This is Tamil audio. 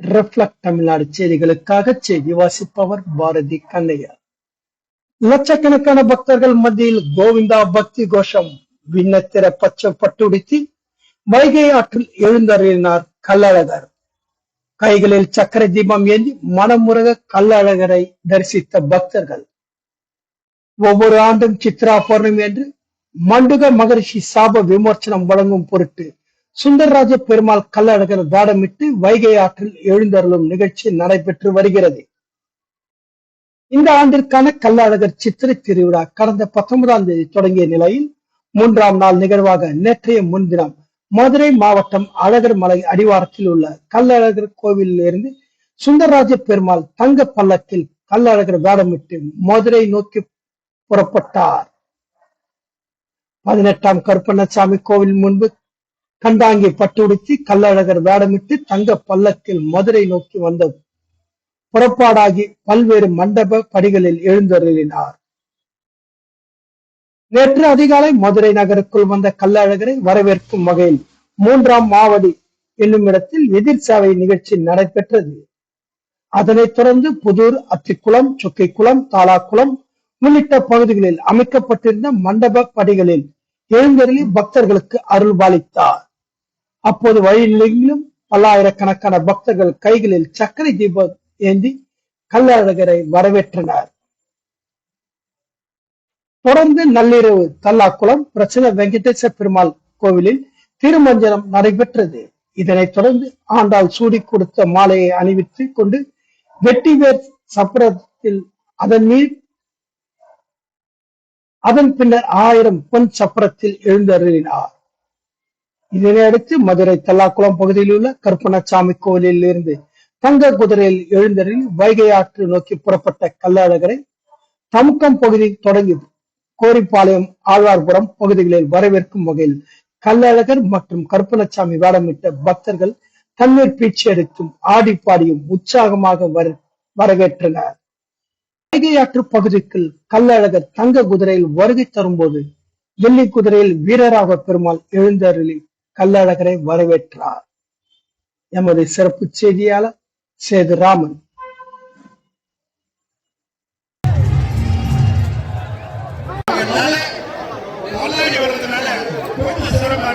ரெஃப்ளக்ட் தமிழ்நாடு செய்திகளுக்காக செய்தி வாசிப்பவர் பாரதி கண்ணையா லட்சக்கணக்கான பக்தர்கள் மத்தியில் கோவிந்தா பக்தி கோஷம். விண்ணத்திர பச்சை பட்டுடுத்தி வைகை ஆற்றில் எழுந்தறினார் கள்ளழகர். கைகளில் சக்கர தீபம் ஏந்தி மனமுருக கள்ளழகரை தரிசித்த பக்தர்கள். ஒவ்வொரு ஆண்டும் சித்ரா பௌர்ணமி என்று மண்டுக மகரிஷி சாப விமர்சனம் வழங்கும் பொருட்டு சுந்தரராஜ பெருமாள் கள்ளழகர் வேடமிட்டு வைகை ஆற்றில் எழுந்தருளும் நிகழ்ச்சி நடைபெற்று வருகிறது. இந்த ஆண்டிற்கான கல்லழகர் சித்திரை திருவிழா கடந்த பத்தொன்பதாம் தேதி தொடங்கிய நிலையில் மூன்றாம் நாள் நிகழ்வாக நேற்றைய முன்தினம் மதுரை மாவட்டம் அழகர் மலை அடிவாரத்தில் உள்ள கல்லழகர் கோவிலில் இருந்து சுந்தரராஜ பெருமாள் தங்க பல்லக்கில் கள்ளழகர் வேடமிட்டு மதுரை நோக்கி புறப்பட்டார். பதினெட்டாம் கருப்பண்ணசாமி கோவில் முன்பு கண்டாங்கி பட்டுடுத்தி கள்ளழகர் வேடமிட்டு தங்க பல்லக்கில் மதுரை நோக்கி வந்தது. புறப்பாடாகி பல்வேறு மண்டப படிகளில் எழுந்தருளினார். நேற்று அதிகாலை மதுரை நகருக்குள் வந்த கள்ளழகரை வரவேற்கும் வகையில் மூன்றாம் மாவடி என்னும் இடத்தில் எதிர் சேவை நிகழ்ச்சி நடைபெற்றது. அதனைத் தொடர்ந்து புதூர் அத்திக்குளம் சொக்கைக்குளம் தாலாக்குளம் உள்ளிட்ட பகுதிகளில் அமைக்கப்பட்டிருந்த மண்டப படிகளில் எழுந்தருளி பக்தர்களுக்கு அருள்பாலித்தார். அப்போது வழிநிலையிலும் பல்லாயிரக்கணக்கான பக்தர்கள் கைகளில் சர்க்கரை தீபம் ஏந்தி கள்ளழகரை வரவேற்றனர். தொடர்ந்து நள்ளிரவு தல்லாக்குளம் பிரச்சனை வெங்கடேச பெருமாள் கோவிலில் திருமஞ்சனம் நடைபெற்றது. இதனைத் தொடர்ந்து ஆண்டாள் சூடி கொடுத்த மாலையை அணிவித்து கொண்டு வெட்டிவேர் சப்பரத்தில் அதன் மீது அதன் பின்னர் ஆயிரம் பொன் சப்பரத்தில் எழுந்தருளினார். இதனையடுத்து மதுரை தல்லாக்குளம் பகுதியில் உள்ள கருப்பணசாமி கோவிலில் இருந்து தங்க குதிரையில் எழுந்தரில் வைகை ஆற்று நோக்கி புறப்பட்ட கள்ளழகரை தமுக்கம் பகுதி தொடங்கி கோரிப்பாளையம் ஆழ்வார்புரம் பகுதிகளில் வரவேற்கும் வகையில் கள்ளழகர் மற்றும் கருப்பணசாமி வேடமிட்ட பக்தர்கள் தண்ணீர் பீச்சு அடித்தும் ஆடி பாடியும் உற்சாகமாக வரவேற்றனர். வைகை ஆற்று பகுதிக்குள் கள்ளழகர் தங்க குதிரையில் வருகை தரும்போது வெள்ளி குதிரையில் வீரராக பெருமாள் எழுந்தருளி கல்லழகரை வரவேற்றார். எமது சிறப்பு செய்தியாளர் சேதுராமன். ஒரு பதினஞ்சு வர்றதுனால கொஞ்சம் சிறப்பா